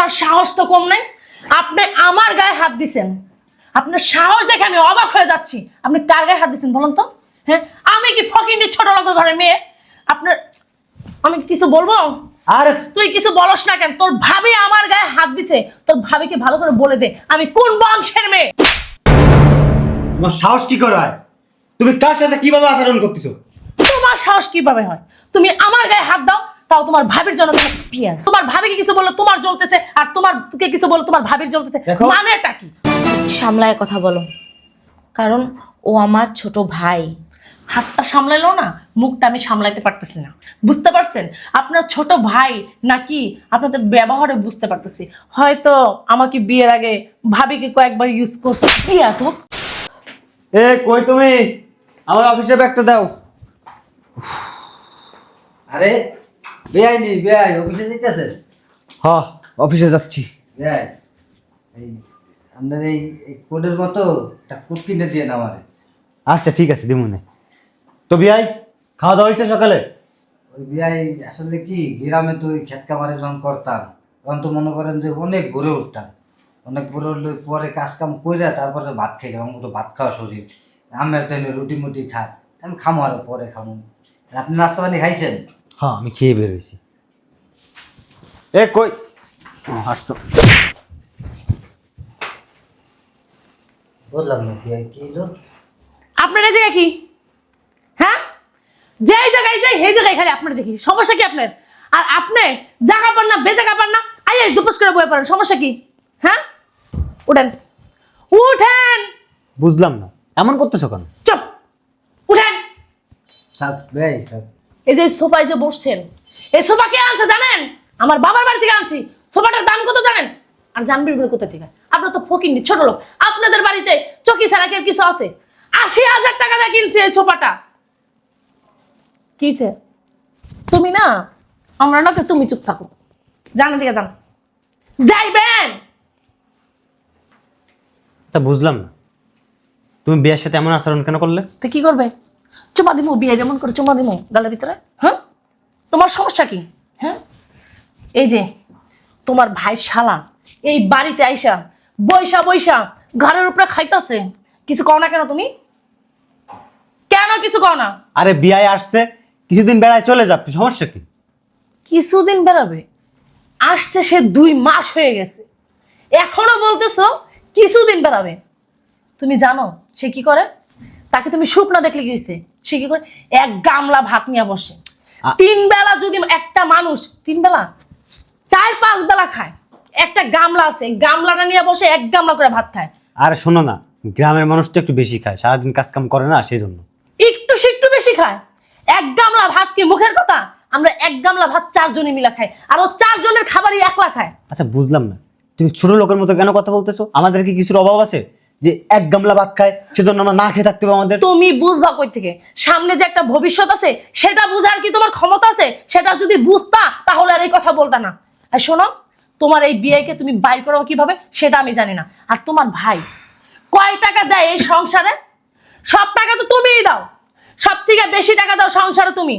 আপনার সাহস তো কম নাই। আপনি আমার গায়ে হাত দিছেন। আপনার সাহস দেখে আমি অবাক হয়ে যাচ্ছি। আপনি কার গায়ে হাত দিছেন বলুন তো? হ্যাঁ? আমি কি ফকিন্দি ছোট লোক ঘরের মেয়ে? আপনার আমি কিছু বলব? আরে তুই কিছু বলস না কেন? তোর ভাবি আমার গায়ে হাত দিছে। তোর ভাবিকে ভালো করে বলে দে। আমি কোন বংশের মেয়ে? তোমার সাহস কি করে হয়? তুমি কার সাথে কীভাবে আচরণ করতেছো? তোমার সাহস কীভাবে হয়? তুমি আমার গায়ে হাত দাও। তাও তোমার ভাবির জন্য তোমার পিয়াজ। তোমার ভাবিকে কিছু বলল তোমার জ্বলতেছে আর তোমার তোকে কিছু বলল তোমার ভাবির জ্বলতেছে। দেখো। মানেটা কি? সামলায় কথা বলো। কারণ ও আমার ছোট ভাই। হাতটা সামলাইলো না মুখটা আমি সামলাইতে পারতেছি না। বুঝতে পারছেন? আপনার ছোট ভাই নাকি আপনাদের ব্যবহারে বুঝতে পারতেছি। হয়তো আমাকে বিয়ের আগে ভাবিকে কয়েকবার ইউজ করছ। বিয়া তো এ কই তুমি? আমার অফিসে ব্যাগটা দাও। আরে বেআই বেআই অফিসে যাইতেছে? হ অফিসে যাচ্ছি। বেআই? এই আপনার এই কোডের মতো একটা কোড কিনে দিয়ে না আমারে। আচ্ছা ঠিক আছে দিমুনে। তো বিয়াই খাওয়া দাওয়া হয়েছে সকালে? ওই বেআই আসলে কি গ্রামে তো ওই খেত কামারে যখন করতাম তখন তো মনে করেন যে অনেক গড়ে উঠতাম। অনেক গড়ে উঠলে পরে কাজ কাম করে তারপরে ভাত খাই আমার তো ভাত খাওয়া শরীর। আমার তো রুটি মুটি খা আমি খামো আর পরে খামো। আপনি নাস্তা পানি খাইছেন? হ্যাঁ আমি খেয়ে বের হয়েছি। এ কই? আসছো। বুঝলাম না কি হলো আপনার জায়গায় কি? হ্যাঁ? যে জায়গায় যাই সেই জায়গায় খালি আপনার দেখি। সমস্যা কি আপনার? আর আপনি জায়গা পান না বেজাগা পান না আই দুপুস করে বয়ে পারেন সমস্যা কি? হ্যাঁ? উঠেন। উঠেন! বুঝলাম না। এমন করতেছো কেন? চুপ! উঠেন! থাক বেআই থাক। এই যে সোফায় যে বসছেন এই সোফা কে আনছে জানেন? আমার বাবার বাড়ি থেকে আনছি। সোফাটার দাম কত জানেন? আর জানবি বলে কোথা থেকে? আপনার তো ফকিনি ছোট লোক। আপনাদের বাড়িতে চকি ছাড়া কি আর কিছু আছে? আশি হাজার টাকা দিয়ে কিনছি এই সোফাটা। কিসে? তুমি না আমরা না তুমি চুপ থাকো। জানা থেকে জান যাইবেন! আচ্ছা বুঝলাম না। তুমি বিয়ের সাথে এমন আচরণ কেন করলে? তো কি করবে? চুমা দিমু বিয়ে এমন করে চুমা দিমু গালের ভিতরে? হ্যাঁ? তোমার সমস্যা কি? হ্যাঁ? এই যে তোমার ভাই শালা এই বাড়িতে আইসা বৈশা বৈশা ঘরের উপরে খাইতাছে। কিছু কও না কেন তুমি? কেন কিছু কও না? আরে বিয়ায় আসছে কিছুদিন বেড়ায় চলে যাবে সমস্যা কি? কিছুদিন বেড়াবে? আসছে সে দুই মাস হয়ে গেছে। এখনও বলতেছো কিছুদিন বেড়াবে। তুমি জানো সে কি করে? তাকে তুমি সুখ না দেখলে কি হয়েছে সে কি করে? এক গামলা ভাত নিয়ে বসে। তিন বেলা যদি একটা মানুষ তিন বেলা? চার পাঁচ বেলা খায়। একটা গামলা আছে। গামলাটা নিয়ে বসে এক গামলা করে ভাত খায়। আর শোনো না গ্রামের মানুষ তো একটু বেশি খায় সারাদিন কাজ কাম করে না সেই জন্য একটু সে একটু বেশি খায়। এক গামলা ভাত কি মুখের কথা? আমরা এক গামলা ভাত চারজনে মিলা খাই। আর ও চারজনের খাবারই একলা খায়। আচ্ছা বুঝলাম না। তুমি ছোট লোকের মতো কেন কথা বলতেছো? আমাদের কি কিছুর অভাব আছে? যে এক গামলা ভাত খায় সেজন্য আমরা না খেয়ে থাকতে হবে আমাদের। তুমি বুঝবা কই থেকে? সামনে যে একটা ভবিষ্যৎ আছে সেটা বুঝার কি তোমার ক্ষমতা আছে? সেটা যদি বুঝতা তাহলে আর এই কথা বলতা না। আর শোনো তোমার এই বিয়েকে তুমি বাইর করো কীভাবে সেটা আমি জানি না। আর তোমার ভাই কয় টাকা দেয় এই সংসারে? সব টাকা তো তুমিই দাও। সব থেকে বেশি টাকা দাও সংসারে তুমি।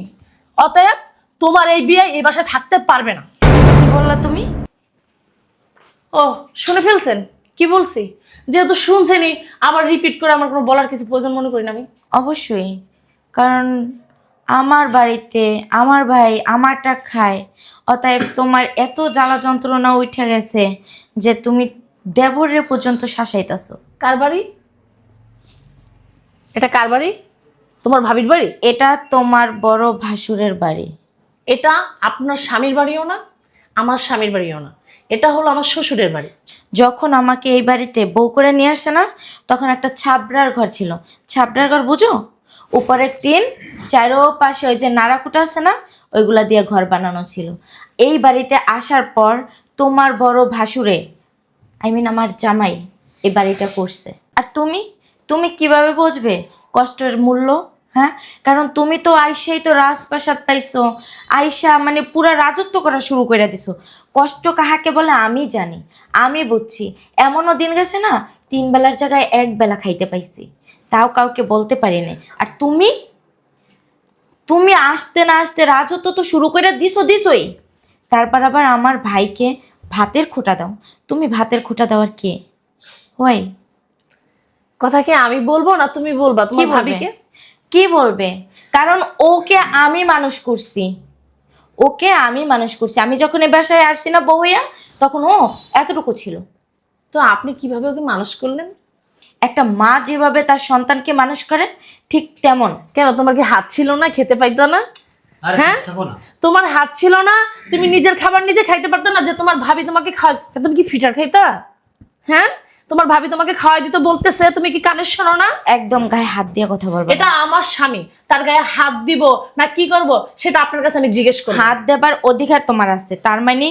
অতএব তোমার এই বিয়ে এই বাসায় থাকতে পারবে না। কি বললা তুমি? ও শুনে ফেলছেন? কি বলছি? যেহেতু শুনছেনি আবার রিপিট করে আমার কোনো বলার কিছু প্রয়োজন মনে করি না আমি। অবশ্যই কারণ আমার বাড়িতে আমার ভাই আমারটা খায় অতএব তোমার এত জ্বালা যন্ত্রণা উঠে গেছে যে তুমি দেবরের পর্যন্ত শাসাইতাছো। কার বাড়ি? এটা কার বাড়ি? তোমার ভাবির বাড়ি? এটা তোমার বড় ভাসুরের বাড়ি। এটা আপনার স্বামীর বাড়িও না আমার স্বামীর বাড়িও না। এটা হলো আমার শ্বশুরের বাড়ি। যখন আমাকে এই বাড়িতে বউ করে নিয়ে আসে না, তখন একটা ছাবড়ার ঘর ছিল। ছাবড়ার ঘর বুঝো? উপরের টিন চারো পাশে ওই যে নাড়াকুটা আছে না, ওইগুলা দিয়ে ঘর বানানো ছিল। এই বাড়িতে আসার পর তোমার বড় ভাসুরে আই মিন আমার জামাই, এই বাড়িটা করছে। আর তুমি? তুমি কীভাবে বুঝবে কষ্টের মূল্য? হ্যাঁ? কারণ তুমি তো আইসাই তো রাজপ্রাসাদ পাইছো। আইসা মানে পুরা রাজত্ব করা শুরু করে দিছো। কষ্ট কাহাকে বলে আমি জানি আমি বুঝছি। এমনও দিন গেছে না তিন বেলার জায়গায় এক বেলা খাইতে পাইছি। তাও কাউকে বলতে পারি না আর তুমি? তুমি আসতে না আসতে রাজত্ব তো শুরু করে দিছো দিছোই। তারপর আবার আমার ভাইকে ভাতের খুঁটা দাও। তুমি ভাতের খুঁটা দেওয়ার কে? হয় কথা কি আমি বলব না তুমি বলবা? কি তোমার ভাবিকে? কি বলবে? কারণ ওকে আমি মানুষ করছি। ওকে আমি মানুষ করছি। আমি যখন এ বাসায় আসছি না বউ হইয়া তখন ও এতটুকু ছিল। তো আপনি কীভাবে ওকে মানুষ করলেন? একটা মা যেভাবে তার সন্তানকে মানুষ করে ঠিক তেমন। কেন তোমার কি হাত ছিল না? খেতে পাইতো না? হ্যাঁ? তোমার হাত ছিল না? তুমি নিজের খাবার নিজে খাইতে পারতো না যে তোমার ভাবি তোমাকে খাওয়া তুমি কি ফিটার খাইতা? হ্যাঁ? তোমার ভাবি তোমাকে খাওয়াই দিতে বলতেছে তুমি কি কানে শোনো না? একদম গায়ে হাত দিয়ে কথা বলব এটা আমার স্বামী তার গায়ে হাত দিব না কি করব সেটা আপনার কাছে আমি জিজ্ঞেস করব। হাত দেবার অধিকার তোমার আছে তার মানে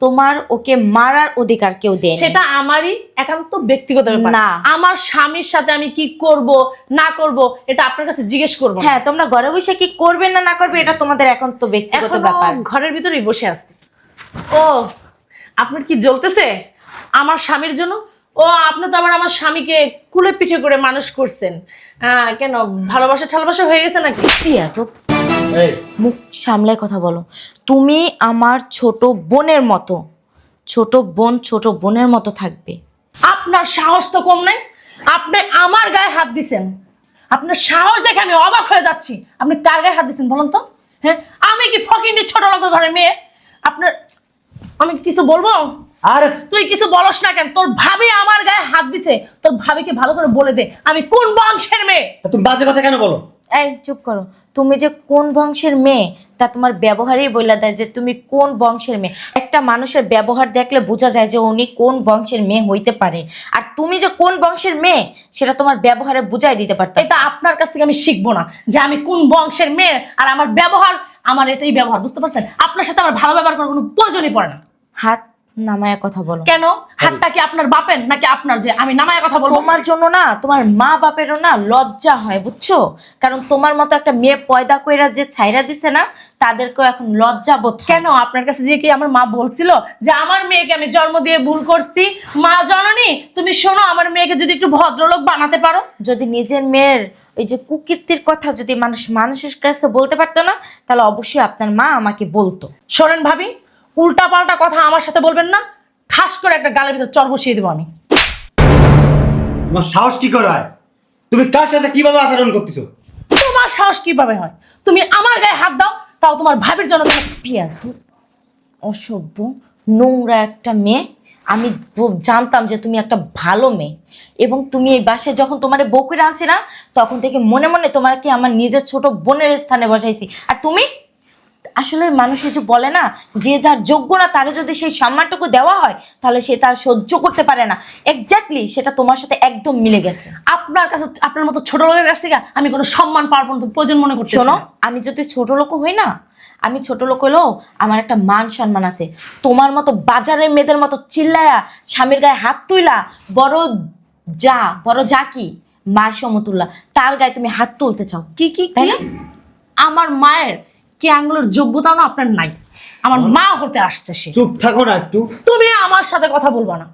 তোমার ওকে মারার অধিকার কেউ দেয় সেটা আমারই একান্ত ব্যক্তিগত ব্যাপার। না। আমার স্বামীর সাথে আমি কি করব না করব এটা আপনার কাছে জিজ্ঞেস করব হ্যাঁ তোমরা ঘরে বসে কি করবে না না করবে এটা তোমাদের একান্ত ব্যক্তিগত ব্যাপার। ঘরের ভিতরেই বসে আছি। ও আপনার কি জ্বলতেছে? আমার স্বামীর জন্য? ও আপনি তো আবার আমার স্বামীকে কুলে পিঠে করে মানুষ করছেন। কেন ভালোবাসা ঠালবাসা হয়ে গেছে নাকি? প্রিয়া তো এই। মুখ সামলায় কথা বলো। তুমি আমার ছোট বোনের মতো ছোট বোন ছোট বোনের মতো থাকবে। আপনার সাহস তো কম নাই। আপনি আমার গায়ে হাত দিছেন। আপনার সাহস দেখে আমি অবাক হয়ে যাচ্ছি। আপনি কার গায়ে হাত দিছেন বলুন তো? হ্যাঁ? আমি কি ফকিন্ডি ছোট লোক ঘরের মেয়ে? আপনার আমি কিছু বলব? আরে তুই কিছু বলস না কেন? তোর ভাবি আমার গায়ে হাত দিছে। তোর ভাবিকে ভালো করে বলে দে আমি কোন বংশের মেয়ে? তা তুমি বাজে কথা কেন বলো? এই চুপ করো। তুমি যে কোন বংশের মেয়ে তা তোমার ব্যবহারেই বলে দেয় যে তুমি কোন বংশের মেয়ে। একটা মানুষের ব্যবহার দেখলে বোঝা যায় যে উনি কোন বংশের মেয়ে হইতে পারে। আর তুমি যে কোন বংশের মেয়ে সেটা তোমার ব্যবহারে বুঝাই দিতে পারতে এটা আপনার কাছ থেকে আমি শিখব না যে আমি কোন বংশের মেয়ে আর আমার ব্যবহার আমার এটাই ব্যবহার বুঝতে পারছেন? আপনার সাথে আমার ভালো ব্যবহার করার কোনো প্রয়োজনই পড়ে না। হাত নামায়া কথা বলো। কেন? হাতটা কি আপনার বাপের নাকি আপনার যে আমি নামায় কথা বলব? তোমার জন্য না তোমার মা বাপেরও না লজ্জা হয় বুঝছ? কারণ তোমার মতো একটা মেয়ে পয়দা কইরা যে ছাইরা দিছে না তাদেরকেও এখন লজ্জা বোধ কেন? আপনার কাছে যে কি আমার মা বলছিল যে আমার মেয়েকে আমি জন্ম দিয়ে ভুল করছি? মা জননী তুমি শোনো আমার মেয়েকে যদি একটু ভদ্রলোক বানাতে পারো। যদি নিজের মেয়ের ওই যে কুকীর্তির কথা যদি মানুষ মানুষের কাছে বলতে পারতো না তাহলে অবশ্যই আপনার মা আমাকে বলতো। শোনেন ভাবি উল্টা পাল্টা কথা আমার সাথে বলবেন না ঠাস করে একটা গালের ভিতর চর বসিয়ে দেবো আমি। তোমার সাহস কি করে হয়? তুমি কার সাথে কীভাবে আচরণ করতেছো? তোমার সাহস কীভাবে হয়? তুমি আমার গায়ে হাত দাও তাও তোমার ভাবের জন্য তুমি পিয়া তুই অসভ্য নোংরা একটা মেয়ে। আমি জানতাম যে তুমি একটা ভালো মেয়ে। এবং তুমি এই বাসায় যখন তোমার বউ করে আনছি না তখন থেকে মনে মনে তোমাকে আমার নিজের ছোট বোনের স্থানে বসাইছি। আর তুমি? আসলে মানুষ যে বলে না যে যার যোগ্য না তারে যদি সেই সম্মানটুকু দেওয়া হয় তাহলে সে তা সহ্য করতে পারে না। এক্স্যাক্টলি সেটা তোমার সাথে একদম মিলে গেছে। আপনার কাছে আপনার মতো ছোট লোকের কাছ থেকে আমি কোনো সম্মান পাওয়ার পর্যন্ত প্রয়োজন মনে করছি শোনো আমি যদি ছোট লোক হই না আমি ছোট লোক হলেও আমার একটা মান সম্মান আছে। তোমার মতো বাজারের মেয়েদের মতো চিল্লায়া স্বামীর গায়ে হাত তুইলা বড় যা বড় যা কি মার সমতুল্লা তার গায়ে তুমি হাত তুলতে চাও। কি কি তাই আমার মায়ের কে আঙ্গুলের যোগ্যতাও না আপনার নাই। আমার মা হতে আসছে সে। চুপ থাকো না একটু। তুমি আমার সাথে কথা বলব না।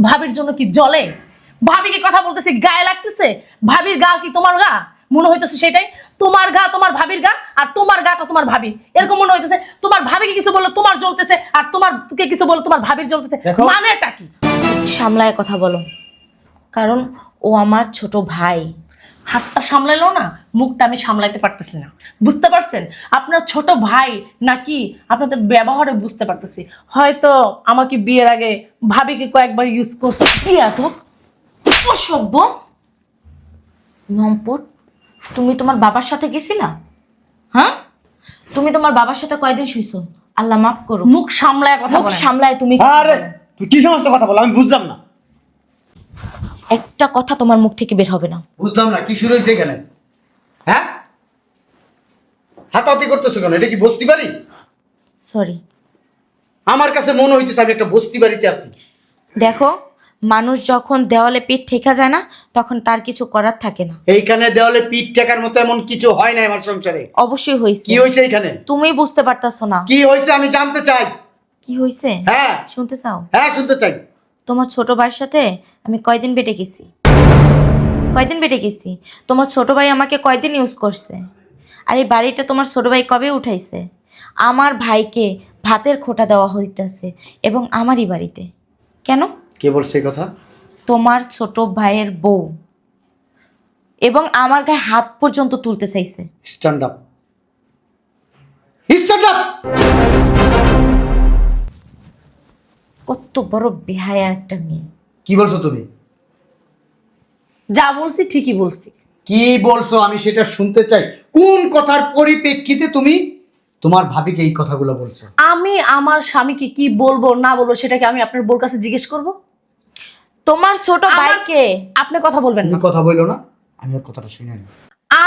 ভাবির জন্য কি জলে? ভাবিকে কথা বলতেছি গায়ে লাগতেছে? ভাবির গা কি তোমার গা? মনে হইতেছে সেটাই। তোমার গা তোমার ভাবির গা আর তোমার গাটা তোমার ভাবি। এরকম মনে হইতেছে তোমার ভাবিকে কিছু বলল তোমার জ্বলতেছে আর তোমার কে কিছু বলল তোমার ভাবির জ্বলতেছে। মানে মানেটা কি? সামলায় কথা বলো। কারণ ও আমার ছোট ভাই। হাতটা সামলাইলো না মুখটা আমি সামলাইতে পারতেছি না। বুঝতে পারছেন? আপনার ছোট ভাই নাকি আপনাদের ব্যবহারে বুঝতে পারতেছি। হয়তো আমাকে বিয়ের আগে ভাবিকে কয়েকবার ইউজ করছ। প্রিয়া তো অসভ্য? নম্পট তুমি তোমার বাবার সাথে গেছিলা? হ্যাঁ? তুমি তোমার বাবার সাথে কয়দিন শুইছো? আল্লাহ মাফ করো মুখ সামলায় কথা মুখ সামলায় তুমি আরে তুমি কি সমস্ত কথা বলো? আমি বুঝলাম না। একটা কথা তোমার মুখ থেকে বের হবে না। বুঝলাম না কি শুরু হয়েছে এখানে? হ্যাঁ? হাতাহাতি করতেছো কেন? এটা কি বস্তি বাড়ি? সরি আমার কাছে মনে হইতেছে আমি একটা বস্তি বাড়িতে আছি। দেখো মানুষ যখন দেওয়ালে পিঠ ঠেকা যায় না তখন তার কিছু করার থাকে না। এইখানে দেওয়ালে পিঠ ঠেকার মতো এমন কিছু হয় না আমার সংসারে। অবশ্যই হয়েছে। কি হয়েছে এখানে তুমি বুঝতে পারতাছো না। কি হয়েছে আমি জানতে চাই। কি হয়েছে? হ্যাঁ। শুনতে চাও? হ্যাঁ শুনতে চাই। তোমার ছোট ভাইয়ের সাথে আমি কয়দিন বেটে গেছি? কয়দিন বেটে গেছি? তোমার ছোট ভাই আমাকে কয়দিন ইউজ করছে? আর এই বাড়িটা তোমার ছোট ভাই কবে উঠাইছে? আমার ভাইকে ভাতের খোটা দেওয়া হইতেছে এবং আমারই বাড়িতে। কেন? কে বলছে এই কথা? তোমার ছোট ভাইয়ের বউ। এবং আমার গায়ে হাত পর্যন্ত তুলতে চাইছে। স্ট্যান্ড আপ স্ট্যান্ড আপ কত বড় বেহায়া একটা মেয়ে। কি বলছো তুমি? যা বলছি ঠিকই বলছি। কি বলছো? আমি সেটা শুনতে চাই। কোন কথার পরিপ্রেক্ষিতে তুমি তোমার ভাবিকে এই কথাগুলো বলছো? আমি আমার স্বামীকে কি বলব না বলব সেটাকে আমি আপনার বোর কাছে জিজ্ঞেস করব? তোমার ছোট ভাইকে আপনি কথা বলবেন না। কথা বলল না? আমি ওর কথাটা শুনে নি।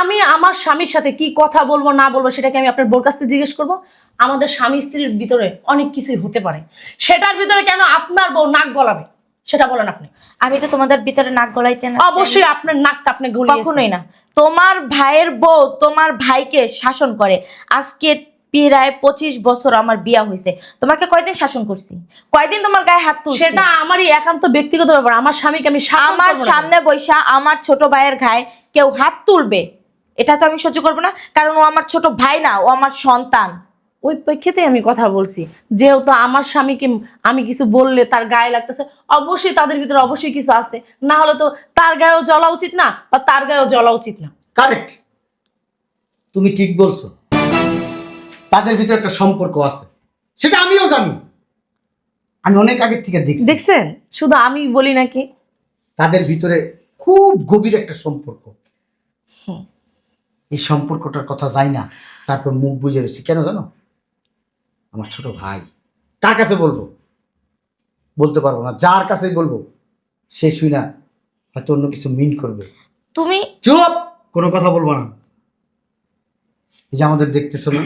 আমি আমার স্বামীর সাথে কি কথা বলব না বলব সেটাকে আমি আপনার বোর কাছ থেকে জিজ্ঞেস করব। আমাদের স্বামী স্ত্রীর ভিতরে অনেক কিছুই হতে পারে। সেটার ভিতরে কেন আপনার বউ নাক গলাবে? সেটা বলেন আপনি। আমি তো তোমাদের ভিতরে নাক গলাইতে না অবশ্যই আপনার নাকটা আপনি গলিয়ে কখনোই না। তোমার ভাইয়ের বউ তোমার ভাইকে শাসন করে। আজকে প্রায় পঁচিশ বছর আমার বিয়া হয়েছে। তোমাকে কয়দিন শাসন করছি? কয়দিন তোমার গায়ে হাত তুলছি? সেটা আমারই একান্ত ব্যক্তিগত ব্যাপার। আমার স্বামীকে আমি আমার সামনে বৈশা আমার ছোট ভাইয়ের গায়ে কেউ হাত তুলবে? এটা তো আমি সহ্য করব না কারণ ও আমার ছোট ভাই না ও আমার সন্তান। ওই প্রেক্ষিতে আমি কথা বলছি যেহেতু আমার স্বামীকে আমি কিছু বললে তার গায়ে লাগতেছে অবশ্যই তাদের ভিতরে অবশ্যই কিছু আছে। না হলে তো তার গায়েও জ্বলা উচিত না বা তার গায়েও জ্বলা উচিত না। কারেক্ট তুমি ঠিক বলছো। তাদের ভিতরে একটা সম্পর্ক আছে। সেটা আমিও জানি। আমি অনেক আগের থেকে দেখছি। দেখছেন? শুধু আমি বলি নাকি? তাদের ভিতরে খুব গভীর একটা সম্পর্ক। হুম। এই সম্পর্কটার কথা যাই না তারপর মুখ বুঝে রয়েছি। কেন জানো? আমার ছোট ভাই। কার কাছে বলব? বলতে পারব না। যার কাছে বলব সে শুই না। হয়তো অন্য কিছু মিন করবে। তুমি চুপ! কোনো কথা বলব না। এই যে আমাদের দেখতেছো না?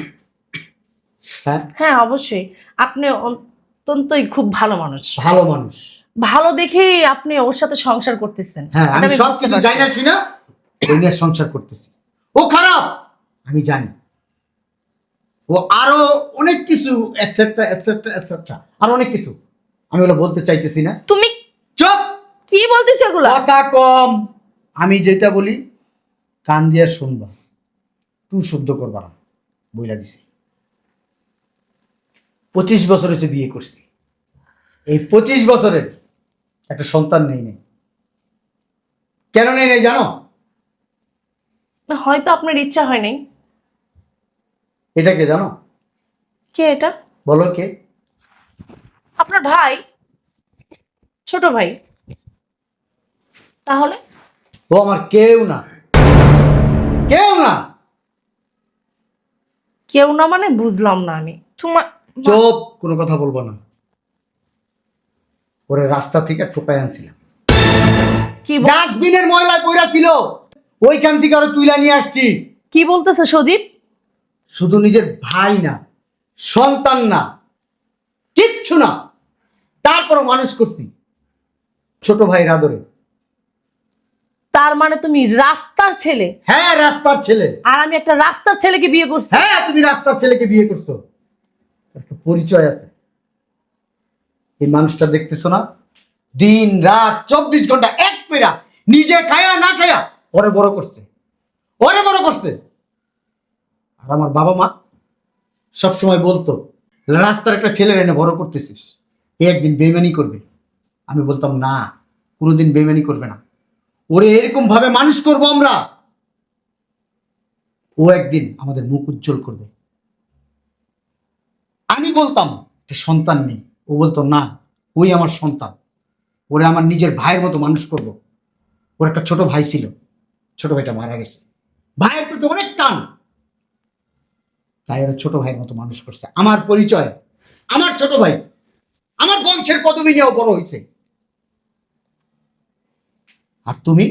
হ্যাঁ? হ্যাঁ অবশ্যই। আপনি অত্যন্তই খুব ভালো মানুষ। ভালো মানুষ। ভালো দেখেই আপনি ওর সাথে সংসার করতেছেন। হ্যাঁ আমি সব কিছু। যাই না শুই না সংসার করতেছি। ও খারাপ? আমি জানি। ও আরও অনেক কিছু এটসেট্রা এটসেট্রা এটসেট্রা আর অনেক কিছু। আমি ওগুলো বলতে চাইতেছি না। তুমি চুপ! কি বলতেছো এগুলো? কথা কম। আমি যেটা বলি কান দিয়ে শুনবা। টু শব্দ করবা না বইলা দিছি। পঁচিশ বছর হয়েছে বিয়ে করছি। এই পঁচিশ বছরের একটা সন্তান নেই নেই। কেন নেই নেই জানো? হয়তো আপনার ইচ্ছা হয় নাই এটা কে জানো? কে এটা? বলো কে? আপনার ভাই ছোট ভাই। তাহলে? ও আমার কেউ না। কেউ না? কেউ না মানে বুঝলাম না আমি। তোমার চোপ কোনো কথা বলব না। ওরে রাস্তা থেকে টোকায় আনছিলাম। কি ডাস্টবিনের ময়লা কইরা ছিল। ওইখান থেকে আরও তুইলা নিয়ে আসছি। কি বলতেছে সজীব? শুধু নিজের ভাই না সন্তান না কিচ্ছু না। তারপরও মানুষ করছি ছোট ভাইয়ের আদরে। তার মানে তুমি রাস্তার ছেলে? হ্যাঁ রাস্তার ছেলে। আর আমি একটা রাস্তার ছেলেকে বিয়ে করছি। হ্যাঁ তুমি রাস্তার ছেলেকে বিয়ে করছ। একটা পরিচয় আছে। এই মানুষটা দেখতেছো না? দিন রাত চব্বিশ ঘণ্টা এক পেরা নিজে খায়া না খায়া ওরে বড় করছে। ওরে বড় করছে। আর আমার বাবা মা সব সময় বলতো, রাস্তার একটা ছেলের এনে বড় করতেছিস, এ একদিন বেমানি করবে। আমি বলতাম, না, কোনোদিন বেমানি করবে না। ওরে এরকম ভাবে মানুষ করব আমরা। ও একদিন আমাদের মুখ উজ্জ্বল করবে। আমি বলতাম সন্তান নেই। ও বলতো, না, ওই আমার সন্তান। ওরে আমার নিজের ভাইয়ের মতো মানুষ করব। ওর একটা ছোট ভাই ছিল। ছোট ভাইটা মারা গেছে। ভাইয়ের প্রতি অনেক টান। তাই ওরা ছোট ভাইয়ের মতো মানুষ করছে। আমার পরিচয় আমার ছোট ভাই আমার বংশের পদবি নিয়েও বড় হয়েছে। আর তুমি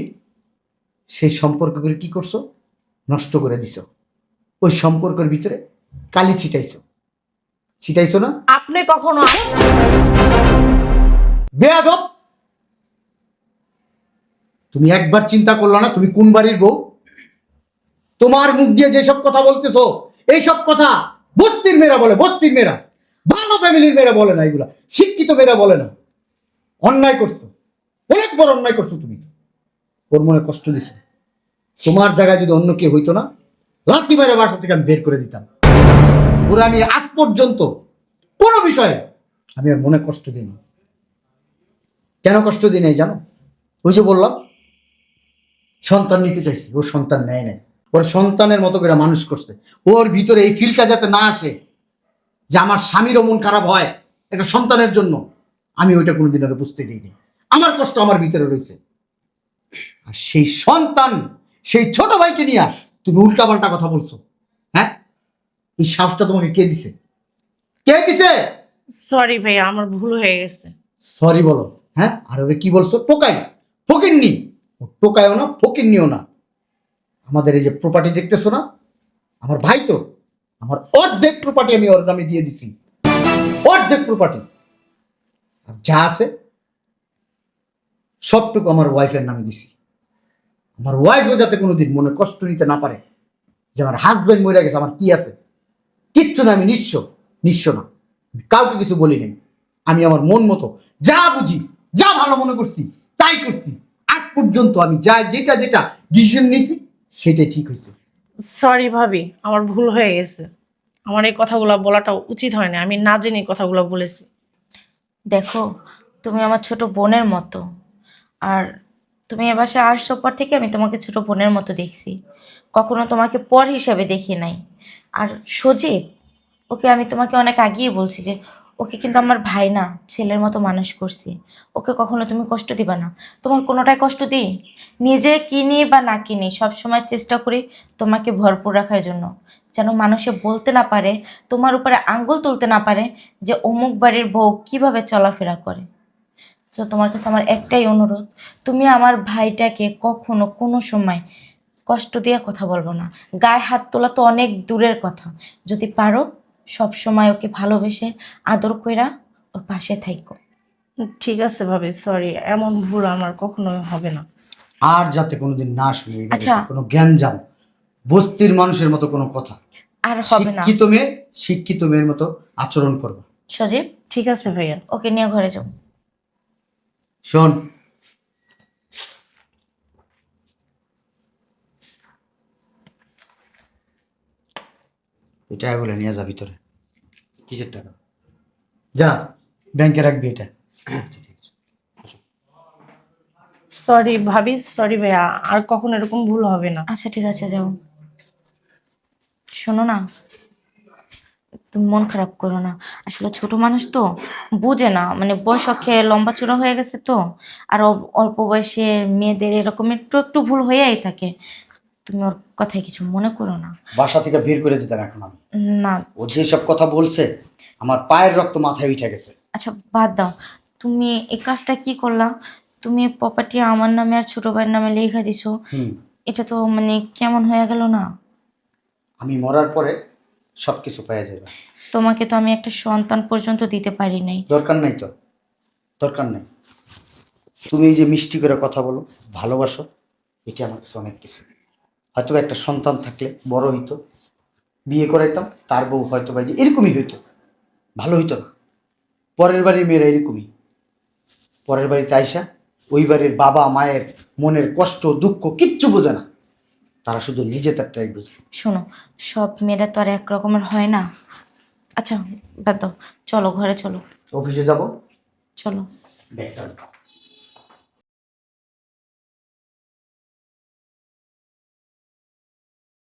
সেই সম্পর্ক করে কি করছ? নষ্ট করে দিছো। ওই সম্পর্কের ভিতরে কালি ছিটাইছো। ছিটাইছো না? আপনি কখনো বেয়াদব! তুমি একবার চিন্তা করল না তুমি কোন বাড়ির বউ? তোমার মুখ দিয়ে যেসব কথা বলতেছো এইসব কথা বস্তির মেয়েরা বলে, বস্তির মেয়েরা। ভালো ফ্যামিলির মেয়েরা বলে না এগুলা, শিক্ষিত মেয়েরা বলে না। অন্যায় করছ, অনেক বড় অন্যায় করছ তুমি। ওর মনে কষ্ট দিছো। তোমার জায়গায় যদি অন্য কেউ হইতো না, লাথি মেরে বাসা থেকে আমি বের করে দিতাম। ওরা আমি আজ পর্যন্ত কোনো বিষয়ে আমি আর মনে কষ্ট দিইনি। কেন কষ্ট দিই নাই জানো? ওই যে বললাম সন্তান নিতে চাইছে ও সন্তান নেয় নাই। ওর সন্তানের মতো করে মানুষ করছে। ওর ভিতরে এই ফিলটা যাতে না আসে যে আমার স্বামীরও মন খারাপ হয় একটা সন্তানের জন্য আমি ওইটা কোনোদিন ওরা বুঝতে দিইনি। আমার কষ্ট আমার ভিতরে রয়েছে। আর সেই সন্তান সেই ছোট ভাইকে নিয়ে আস তুমি উল্টাপাল্টা কথা বলছো। হ্যাঁ? এই সাহসটা তোমাকে কে দিছে? কে দিছে? সরি ভাইয়া আমার ভুল হয়ে গেছে। সরি বলো। হ্যাঁ? আর ওরে কি বলছো? পোকাই ফকিননি। ও টোকায়ও না, ফকিননিও না। আমাদের এই যে প্রপার্টি দেখতেছো না? আমার ভাই তো, আমার অর্ধেক প্রপার্টি আমি ওর নামে দিয়ে দিছি। অর্ধেক প্রপার্টি আর যা আছে, সবটুকু আমার ওয়াইফের নামে দিছি। আমার ওয়াইফও যাতে কোনোদিন মনে কষ্ট নিতে না পারে যে আমার হাজব্যান্ড মরে গেছে, আমার কি আছে? কিচ্ছু না, আমি নিঃস্ব নিঃস্ব না। কাউকে কিছু বলি নাই। আমি আমার মন মতো যা বুঝি, যা ভালো মনে করছি, তাই করছি। পর্যন্ত আমি যা যেটা যেটা ডিসিশন নিয়েছি সেটাই ঠিক হয়েছে। সরি ভাবি আমার ভুল হয়ে গেছে। আমার এই কথাগুলো বলাটা উচিত হয়নি আমি না জেনে কথাগুলো বলেছি। দেখো তুমি আমার ছোট বোনের মতো আর তুমি এ বাসায় আসছো পর থেকে আমি তোমাকে ছোট বোনের মতো দেখছি। কখনো তোমাকে পর হিসাবে দেখি নাই। আর সজীব ওকে আমি তোমাকে অনেক আগেই বলছি যে ওকে কিন্তু আমার ভাই না, ছেলের মতো মানুষ করছি। ওকে কখনো তুমি কষ্ট দিবা না। তোমার কোনোটাই কষ্ট দিই? নিজে কিনি বা না কিনি, সবসময় চেষ্টা করি তোমাকে ভরপুর রাখার জন্য। যেন মানুষে বলতে না পারে, তোমার উপরে আঙ্গুল তুলতে না পারে যে অমুক বাড়ির বউ কীভাবে চলাফেরা করে। তো তোমার কাছে আমার একটাই অনুরোধ, তুমি আমার ভাইটাকে কখনো কোনো সময় কষ্ট দিয়ে কথা বলব না। গায়ে হাত তোলা তো অনেক দূরের কথা। যদি পারো সব সময় ওকে ভালোবেসে আদর কইরা ওর পাশে থাইকো। ঠিক আছে ভাবি সরি এমন ভুল আমার কখনো হবে না। আর যাতে কোনোদিন না শুনি এই আচ্ছা। কোনো জ্ঞান যাও বস্তির মানুষের মতো কোনো কথা। আর হবে না। শিক্ষিত মেয়ে শিক্ষিত মেয়ের মতো আচরণ করবে। সজীব? ঠিক আছে ভাইয়া। ওকে নিয়ে ঘরে যাও। শোন এটা বলে নিয়ে যা ভিতরে। কিসের টাকা? যা ব্যাংকে রাখবি এটা। আচ্ছা, ঠিক আছে। সরি ভাবি সরি ভাইয়া আর কখনো এরকম ভুল হবে না। আচ্ছা ঠিক আছে যাও। শোনো না তুমি মন খারাপ করো না। আসলে ছোট মানুষ তো বুঝে না মানে বয়স খেয়ে লম্বা চূড়া হয়ে গেছে তো আর অল্প বয়সে মেয়েদের এরকম একটু একটু ভুল হয়েই থাকে। তুমি ওর কথায় কিছু মনে করো না। বাসা থেকে বের করে দিতাম এখন আমি। না। ও যেসব কথা বলছে আমার পায়ের রক্ত মাথায় উঠে গেছে। আচ্ছা বাদ দাও। তুমি এই কাজটা কি করলাম তুমি প্রপার্টি আমার নামে আর ছোট ভাইয়ের নামে লেখা দিছো। এটা তো মানে কেমন হয়ে গেল না? আমি মরার পরে সব কিছু পেয়ে যাবে। তোমাকে তো আমি একটা সন্তান পর্যন্ত দিতে পারি নাই। দরকার নাই তো। দরকার নাই। তুমি এই যে মিষ্টি করে কথা বলো ভালোবাসো এটি আমার কাছে অনেক কিছু। হয়তো একটা সন্তান থাকলে বড় হইতো বিয়ে করাইতাম তার বউ হয়তো বা যে এরকমই হইতো ভালো হইতো না। পরের বাড়ির মেয়েরা এরকমই। পরের বাড়িতে আইসা ওই বাড়ির বাবা মায়ের মনের কষ্ট দুঃখ কিচ্ছু বোঝে না। তারা শুধু নিজে তারটাই বোঝে। শোনো সব মেয়েরা তো আর এক রকমের হয় না। আচ্ছা বাদ দাও। চলো ঘরে চলো। অফিসে যাব? চলো। ব্যাগটা